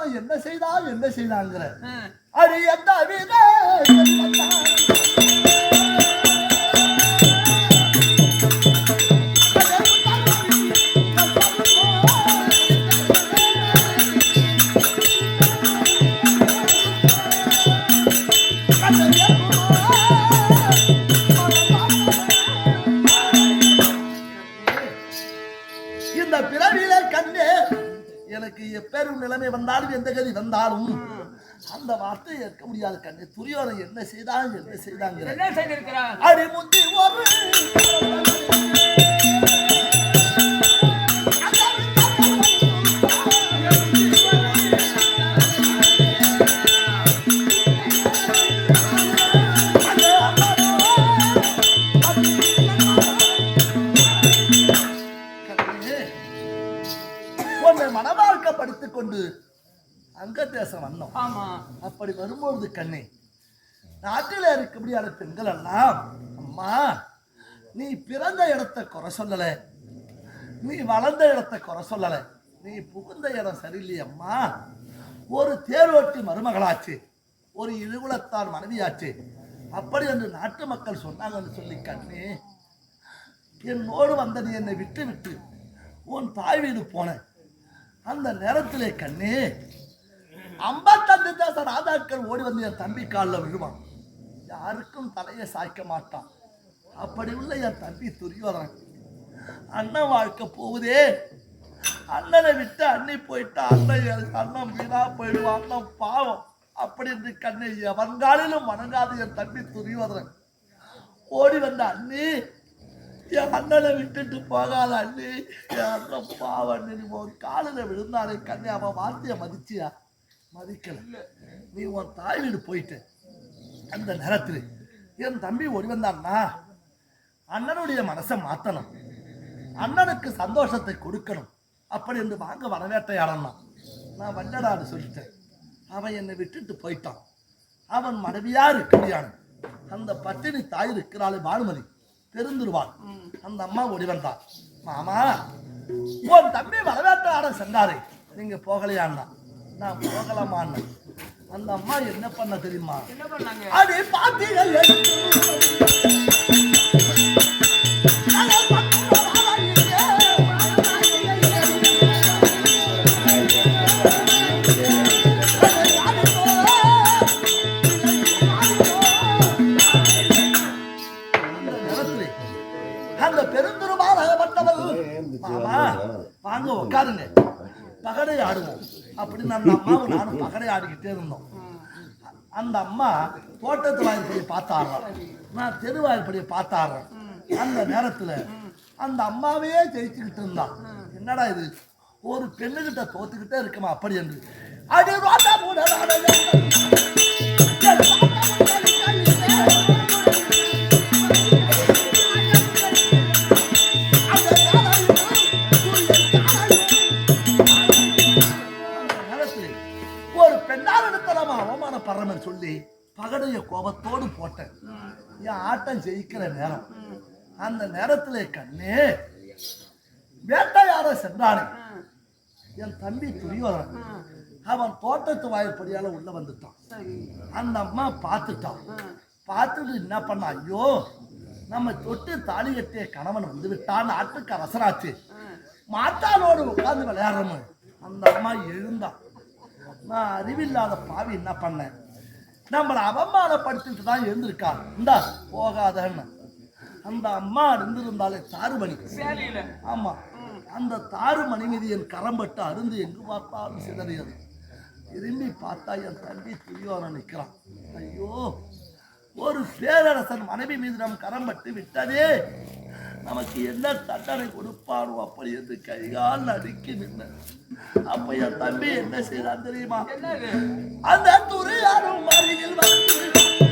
துரியோதனை என்ன செய்தான் என்ன செய்தாங்கிற. அடி எந்த வித நிலைமை வந்தாலும் எந்த கதி வந்தாலும் அந்த வார்த்தையை ஏற்க முடியாது கண்ணே துரியோதனை என்ன செய்தான் என்ன செய்தாங்கிற என்ன செய்திருக்கிறார்? அடி முந்தி ஒரு அங்க தேசம் வந்தோம். ஆமா. அப்படி வரும்பொழுது கண்ணே நாட்டில் இருக்கக்கூடியான பெண்கள் எல்லாம் அம்மா நீ பிறந்த இடத்தை குறை சொல்லல. நீ வளர்ந்த இடத்தை குறை சொல்லல. நீ புகுந்த இடம் சரியில்லையே அம்மா. ஒரு தேர்வட்டி மருமகளாச்சு. ஒரு இழுகுலத்தான் மனைவியாச்சு. அப்படி என்று நாட்டு மக்கள் சொன்னாங்கன்னு சொல்லி கண்ணே என்னோடு வந்த நீ என்னை விட்டு விட்டு உன் தாய் வீடு போன அந்த நேரத்திலே கண்ணே ஐம்பத்தஞ்சு தேச ராஜாக்கள் ஓடி வந்து என் தம்பி காலில் விழுவான். யாருக்கும் தலையை சாய்க்க மாட்டான். அப்படி உள்ள என் தம்பி துரியோதனன். அண்ணன் வாழ்க்கை போகுதே. அண்ணனை விட்டு அண்ணி போயிட்டா அண்ணன் அண்ணன் வீணா போயிடுவான். அண்ணன் பாவம். அப்படி என்று கண்ணை எவன்காலிலும் வணங்காது என் தம்பி துரியோதனன். ஓடி வந்த அண்ணி என் அண்ணனை விட்டுட்டு போகாத அண்ணி. என் அண்ணன் பாவம். நீ உன் காலில் விழுந்தானே கண்ணை அவன் வார்த்தையை மதிச்சியா? மதிக்கல. நீ உன் தாய் வீடு போயிட்ட. அந்த நேரத்தில் என் தம்பி ஓடி வந்தான்னா அண்ணனுடைய மனசை மாத்தணும். அண்ணனுக்கு சந்தோஷத்தை கொடுக்கணும். அப்படி என்று வாங்க வரவேட்டையாடலாம் நான் வல்லடான்னு சொல்லிட்டேன். அவன் என்னை விட்டுட்டு போயிட்டான். அவன் மனைவியா இருக்கிறான் அந்த பட்டினி தாய் இருக்கிறாள் பானுமதி. தெரிந்துருவாள் அந்த அம்மா ஓடி வந்தான் மாமா உன் தம்பி வரவேற்றாட சென்றாரே நீங்க போகலையான்னா. நான் போகலாமான்னு அந்த அம்மா என்ன பண்ண தெரியுமா? என்ன பண்ணாங்க? அடி பாத்தீங்கள் அம்மாவும் நானும் பகடை ஆடிக்கிட்டே இருந்தோம். அந்த அம்மா தோட்டத்து வாய்ப்படியை பார்த்தாடுறான் நான் தெரு வாய்ப்படியை பார்த்தாடுறேன் அந்த நேரத்துல அந்த அம்மாவே ஜெயிச்சுக்கிட்டு இருந்தான் என்னடா இது? ஒரு பெண்ணுகிட்ட தோத்துக்கிட்டே இருக்குமா அப்படி என்று. அடி ரோட்டா ஒரு பெண்ணால் எடுத்தலாமா? அவமானப்படுறவன் சொல்லி பகடைய கோபத்தோடு போட்டேன். என் ஆட்டம் ஜெயிக்கிற நேரம். அந்த நேரத்திலே கண்ணே வேட்டையாட சென்றானே. என் தம்பி துரியோதனன் அவன் தோட்டத்து வாய்ப்படியால உள்ள வந்துட்டான். அந்த அம்மா பார்த்துட்டான். பார்த்துட்டு என்ன பண்ணா? ஐயோ நம்ம தொட்டு தாலி கட்டிய கணவன் வந்து விட்டான் நாட்டுக்கு அரசராச்சு மாட்டானோடு உட்கார்ந்து விளையாடுறோம்? அந்த அம்மா எழுந்தான் நான் அறிவில்லாத பாவி என்ன பண்ணேன் நம்மளை அவமானப்படுத்திட்டு தான் எழுந்திருக்கா. இந்தா போகாதன்னு அந்த அம்மா இருந்திருந்தாலே தாறுமணி. ஆமா. அந்த தாறுமணி மீது என் கரம்பட்டு அருந்து எங்கு பார்த்தாலும் சிதறியது. திரும்பி பார்த்தா என் தம்பி துரியோன நிற்கிறான் ஐயோ ஒரு பேரரசன் மனைவி மீது நம் கரம்பட்டு விட்டதே. நமக்கு என்ன தண்டனை கொடுப்பானோ அப்படி என்று கைகால் நடுக்கி நின்ன. அப்ப என் தம்பி என்ன செய்தான் தெரியுமா? அந்த துறையாரும் அருகில் வந்து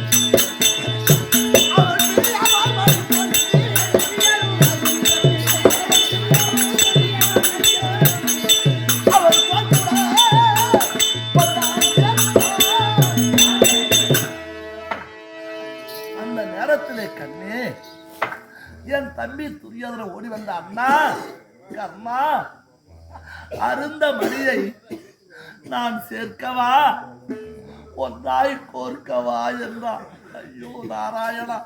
அந்த அண்ணா அம்மா. அருந்த மணியை நான் சேர்க்கவா? ஒன்றாய் கோர்க்கவா என்றான். ஐயோ நாராயணா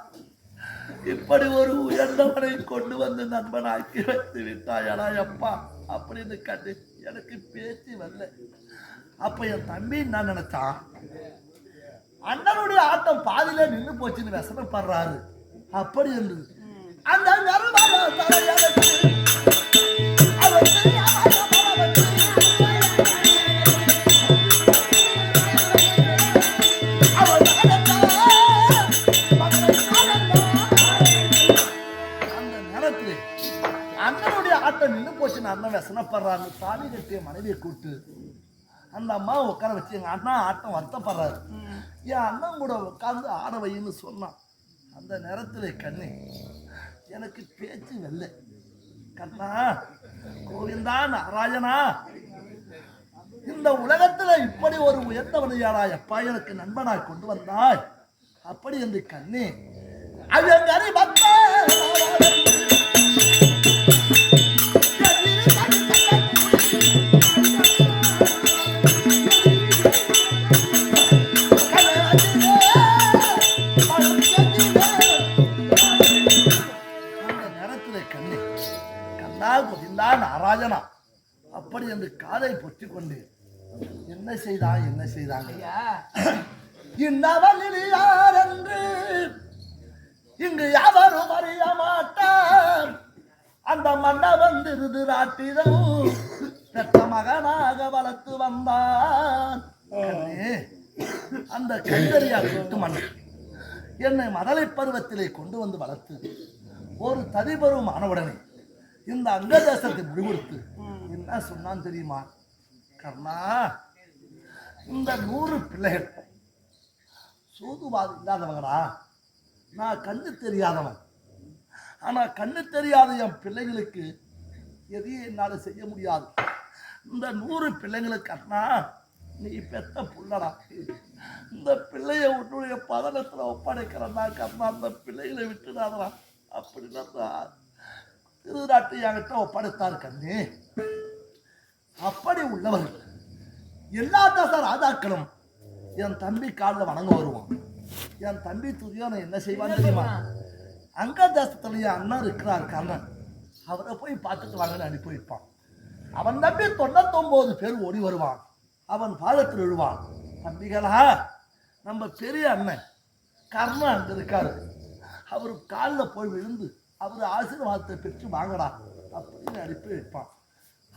இப்படி ஒரு உயர்ந்தவனை கொண்டு வந்து நண்பனாக்கி வைத்து விட்டாயடா அப்பா. அப்படின்னு கண்டு எனக்கு பேச்சு வரல. அப்ப என் தம்பி என்ன நினைச்சான்? அண்ணனுடைய ஆட்டம் பாதியில நின்று போச்சுன்னு விசனப்படுறாரு. அப்படி இருந்தது. அந்த நர்மத தலையனுக்கு அவர் தெரியாத அந்த நேரத்தில் அண்ணனுடைய ஆட்டம் நின்று போச்சுன்னு அண்ணன் விசனப்படுறாரு தாலி கட்டிய மனைவியை கூப்பிட்டு அந்த அம்மாவை உட்கார வச்சு எங்க அண்ணா ஆட்டம் வருத்தப்படுறாரு. என் அண்ணன் கூட உட்காந்து ஆட வைன்னு சொன்னான். அந்த நேரத்தில் கண்ணு எனக்கு பேச்சு வெல்ல. கண்ணா கோவிந்தா நாராயணா இந்த உலகத்துல இப்படி ஒரு உயர்ந்தவனையாடா எப்பா எனக்கு நண்பனா கொண்டு வந்தாய். அப்படி என்று கண்ணே அவங்கறி பக்த பொத்திக் கொண்டு என்ன செய்தான் என்ன செய்தாங்க? இன்னவனில் யார் என்று இங்கு யாவரும் அறிய மாட்டார். அந்த மன்னவன் திருதுராட்டிடம் பெற்ற மகனாக வளர்த்து வந்தான். அந்த கைதறியார் சொட்டு மன்னன் என்னை மதலை பருவத்திலே கொண்டு வந்து வளர்த்து ஒரு ததிபருவம் ஆனவுடனே இந்த அங்கதேசத்தை முடிவெடுத்து என்ன சொன்னான் தெரியுமா? கர்ணா இந்த நூறு பிள்ளைகள். சூதுவாது இல்லாதவங்களா? நான் கண்ணு தெரியாதவன். ஆனால் கண்ணு தெரியாத என் பிள்ளைகளுக்கு எதையும் என்னால் செய்ய முடியாது. இந்த நூறு பிள்ளைங்களுக்கு அண்ணா நீ பெத்த புள்ளடா. இந்த பிள்ளைய உன்னுடைய பதனத்தில் ஒப்படைக்கிறனா. கர்ணா அந்த பிள்ளைகளை விட்டுடாதடா. அப்படின்னா திருநாட்டு என்கிட்ட ஒப்படைத்தார் கண்ணி. அப்படி உள்ளவர்கள். எல்லா தச ராஜாக்களும் என் தம்பி காலில் வணங்க வருவான். என் தம்பி துரியோனை என்ன செய்வான் தெரியுமா? அங்க தேசத்துல என் அண்ணன் இருக்கிறார் கர்ணன். அவரை போய் பார்த்துட்டு வாங்கன்னு அனுப்பி வைப்பான். அவன் தம்பி தொண்ணூத்தொம்போது பேர் ஓடி வருவான். அவன் பாதத்தில் விழுவான். தம்பிகளா நம்ம பெரிய அண்ணன் கர்ணன் அங்கே இருக்காரு. அவர் காலில் போய் விழுந்து அவர் ஆசீர்வாதத்தை பெற்று வாங்கடா அப்படின்னு அனுப்பி வைப்பான்.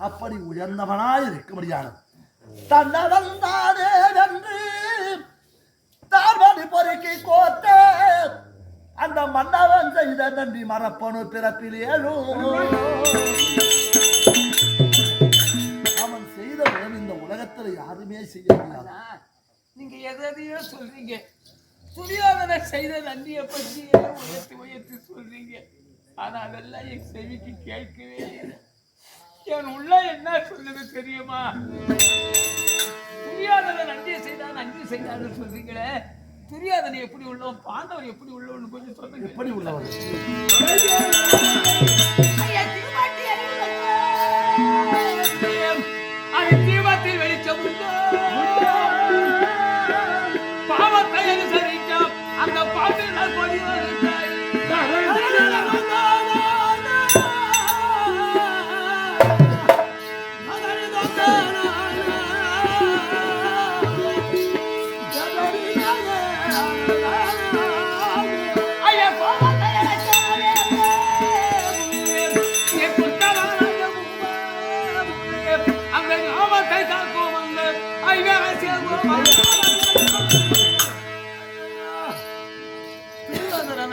அப்படி உயர்ந்தவனாய் இருக்கும்படியானது. தன்னடந்தானே என்று தார்மணி பொறுக்கி கோத்த அந்த மன்னவன் செய்த நன்றி மறப்பனு பிறப்பில் ஏழும். அவன் செய்த இந்த உலகத்தில் யாருமே செய்ய முடியாது. நீங்க எதையோ சொல்றீங்க. துரியோதனை செய்த நன்றியை பற்றி உயர்த்தி உயர்த்தி சொல்றீங்க. ஆனா அதெல்லாம் என் செவிக்கு கேட்கவே இல்லை. என் உள்ள என்ன சொல்லுது தெரியுமா? துரியோதனை நன்றி செய்தா நன்றி செய்தான்னு சொல்றீங்களே? துரியோதனை எப்படி உள்ளவன் பாண்டவன் எப்படி உள்ளவன் கொஞ்சம் சொல்லுங்க. எப்படி உள்ளவன்?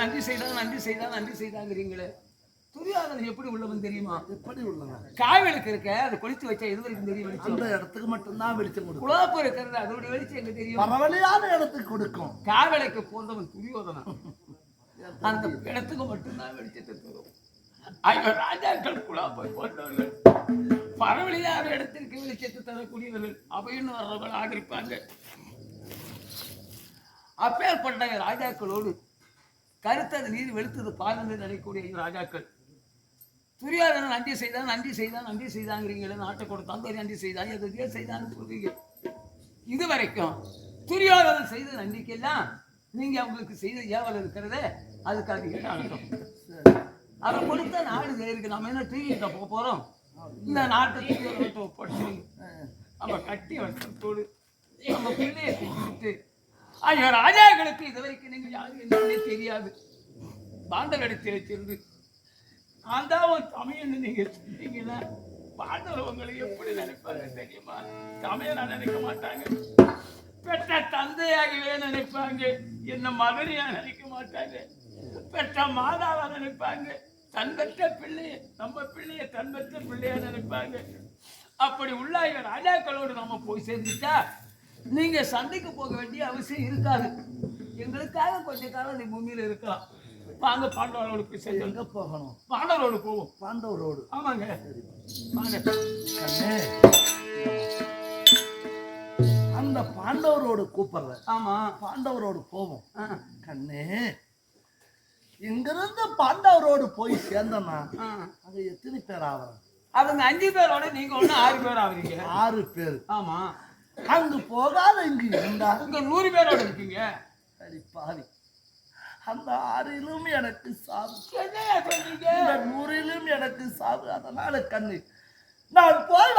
நன்றி செய்தால் நன்றி செய்தால் நன்றி செய்தாங்கிறீங்களே. துரியோதனை எப்படி உள்ளவன் தெரியுமா? எப்படி உள்ளவன்? காய் விளக்கு இருக்க அதை கொளுத்து வச்சா எது வரைக்கும் தெரியும் அந்த இடத்துக்கு மட்டும்தான் வெளிச்சம் கொடுக்கும். குழாப்பு இருக்கிறது அதோட வெளிச்சம் எங்க தெரியும்? பரவலையான இடத்துக்கு கொடுக்கும். காய் விளக்கு போன்றவன் துரியோதனா. அந்த இடத்துக்கு மட்டும்தான் வெளிச்சத்தை தரும். ஐயோ ராஜாக்கள் குழாப்பை போன்றவர்கள். பரவலியான இடத்திற்கு வெளிச்சத்தை தரக்கூடியவர்கள். அவைன்னு வர்றவர்களாக இருப்பாங்க. அப்பேற்பட்ட ராஜாக்களோடு கருத்தது நீர் வெளுத்தது பாருன்னு நினைக்கக்கூடிய ராஜாக்கள். துரியாதன நன்றி செய்தான் நன்றி செய்தான் நன்றி செய்தாங்கிறீங்களே நாட்டை கொடுத்தான் நன்றி செய்தான் எதையோ செய்தான்னு சொல்றீங்க இது வரைக்கும் துரியோதனன் செய்த நன்றிக்கெல்லாம் நீங்க அவங்களுக்கு செய்த ஏவல் இருக்கிறதே அதுக்காக ஈடாகட்டும். அதை கொடுத்த நாடு இருக்கு நம்ம என்ன தூக்கிட்ட போக போறோம்? இந்த நாட்டை துரியோதனத்தை ஒப்படைச்சு நம்ம கட்டி வட்டத்தோடு நம்ம பிள்ளையை செஞ்சுட்டு ஐயா ராஜாக்களுக்கு இது வரைக்கும் நீங்க யாரும் என்னன்னே தெரியாது. பாண்டவரிடத்தில் வச்சிருந்து நான் தான் ஒரு தமிழன்னு நீங்க சொன்னீங்கன்னா பாண்டவர் உங்களை எப்படி நினைப்பாங்க தெரியுமா? தமிழனா நினைக்க மாட்டாங்க. பெற்ற தந்தையாகவே நினைப்பாங்க. என்ன மகனையா நினைக்க மாட்டாங்க. பெற்ற மாதாவா நினைப்பாங்க. தன் பெற்ற பிள்ளைய நம்ம பிள்ளைய தன் பெற்ற பிள்ளையா நினைப்பாங்க. அப்படி உள்ளாய ராஜாக்களோடு நம்ம போய் சேர்ந்துட்டா நீங்க சந்தைக்கு போக வேண்டிய அவசியம் இருக்காது. எங்களுக்காக கொஞ்ச காலம் இந்த பூமியில இருக்கலாம். வாங்க பாண்டவரோடு போய் சேர்ந்து எங்க போகணும்? பாண்டவரோடு போவோம். பாண்டவரோடு ஆமாங்க. வாங்க. அந்த பாண்டவரோடு கூப்பிடுற ஆமா. பாண்டவரோடு போவோம். ஆ, கண்ணே இங்கிருந்து பாண்டவரோடு போய் சேர்ந்தனா ஆ. அங்க எத்தனை பேர் ஆவறோம் அவங்க அஞ்சு பேரோட நீங்க ஒண்ணு ஆறு பேர் ஆவறீங்க. ஆறு பேர். ஆமா. அங்கு போகாத இங்கு இருந்தா. உங்க நூறு பேரோட இருக்கீங்க. சரி பாவி. அந்த ஆறிலும் எனக்கு சாவு. இந்த நூறிலும் எனக்கு சாவு. அதனால கண்ணு நான் போய்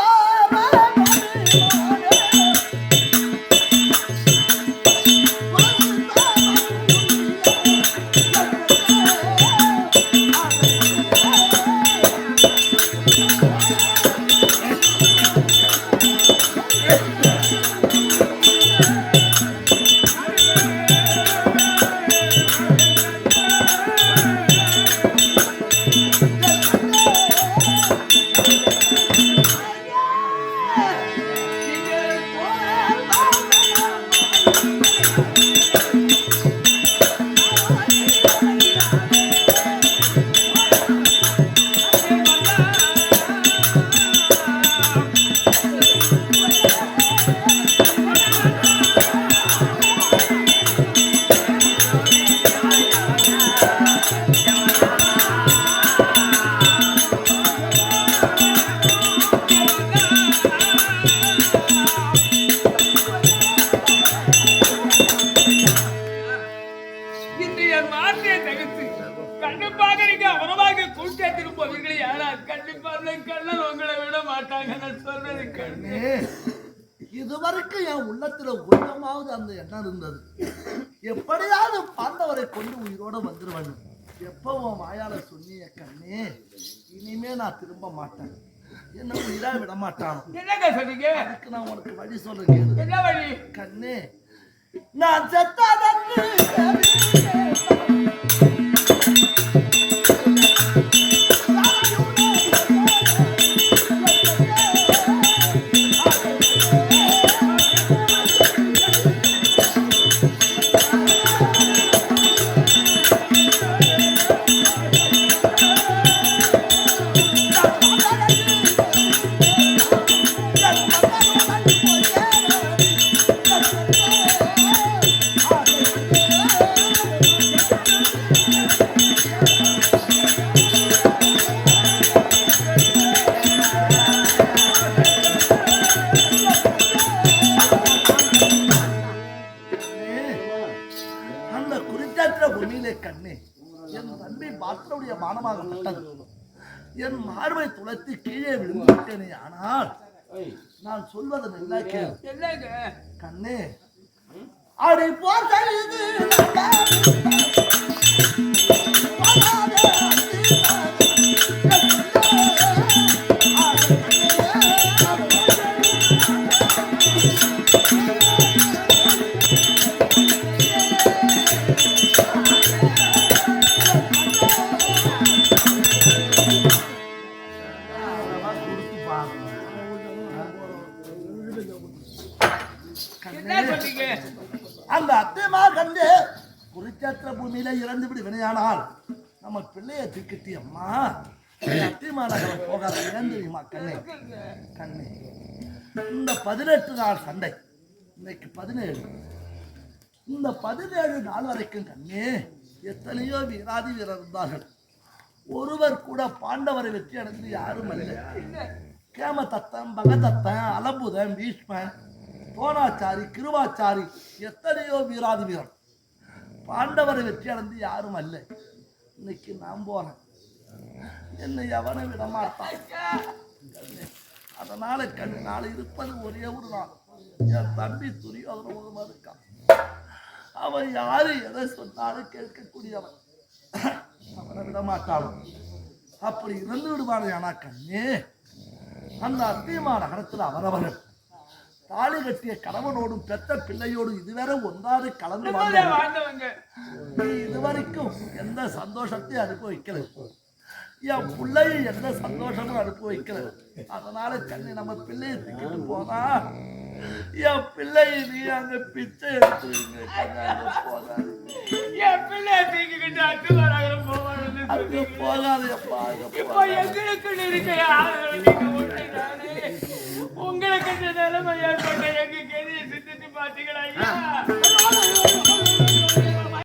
வார்த்தையை தகுத்து கண்டிப்பாக நீங்க அவரமாக கூட்டத்தில் போவீங்களே யாரா கண்டிப்பா அந்த கண்ணன் உங்களை விட மாட்டாங்க. நான் சொல்றது கண்ணு. இதுவரைக்கும் என் உள்ளத்துல கொஞ்சமாவது அந்த எண்ணம் இருந்தது. எப்படியாவது பாண்டவரை கொண்டு உயிரோட வந்துருவேன். எப்போ உன் வாயால சொன்னிய கண்ணே இனிமே நான் திரும்ப மாட்டேன். என்ன உயிரா விட மாட்டான். என்னங்க சொன்னீங்க அதுக்கு நான் உனக்கு வழி சொல்றேன் என்ன வழி? கண்ணே நான் செத்தாதன்று சொல்வது நல்லா கேளு. என்னங்க கண்ணே. அடி போட்டது குறிச்சேத்திர பூமியில இறந்து விடு வினையானால் நம்ம பிள்ளைய திக்கிட்டி அம்மா அத்திமாநகரம் போகாத ஏன் தெரியுமா கண்ணே? கண்ணே. இந்த பதினெட்டு நாள் சண்டை இன்னைக்கு பதினேழு. இந்த பதினேழு நாள் வரைக்கும் கண்ணே எத்தனையோ வீராதி வீரர் இருந்தார்கள். ஒருவர் கூட பாண்டவரை வெற்றி அடைந்து யாரும் அல்ல. கேமதத்தன் பகதத்தன் அலம்புதன் பீஷ்மன் தோணாச்சாரி கிருவாச்சாரி எத்தனையோ வீராதி வீரர். பாண்டவரை வெற்றி அடைந்து யாரும் அல்ல. இன்னைக்கு நான் போறேன். என்னை எவனை விட மாட்டான். கண்ணே, அதனால கண் நாள் இருப்பது ஒரே ஒரு நாள். என் தம்பி துரியோதன ஒருவன் இருக்கான். அவன் யாரு எதை சொன்னாலும் கேட்கக்கூடியவன். அவனை விட மாட்டான். அப்படி இறந்து விடுவானே ஆனா கண்ணே அந்த அத்தியமான நகரத்தில் அவரவர்கள் தாலி கட்டிய கணவனோடும் பெத்த பிள்ளையோடும் இதுவரை ஒன்றாவது கலந்து. வாழ்ந்தவங்க. நீ இதுவரைக்கும் எந்த சந்தோஷத்தையும் அனுபவிக்கல. என் பிள்ளையும் எந்த சந்தோஷமும் அனுபவிக்கல. அதனால கண்ணி நம்ம பிள்ளையை தூக்கிட்டு போனா என் பிள்ளையை நீ அங்க பிச்சை அங்க போகாது. என் பிள்ளைய தூக்கிக்கிட்டு அட்டு வராங்க போவாங்க அங்க அங்க போகாது. எங்களுக்கு இருக்க இந்த நிலைமை ஏற்பட்ட எங்க கதியை சிந்திச்சு பாத்தீங்களா ஐயா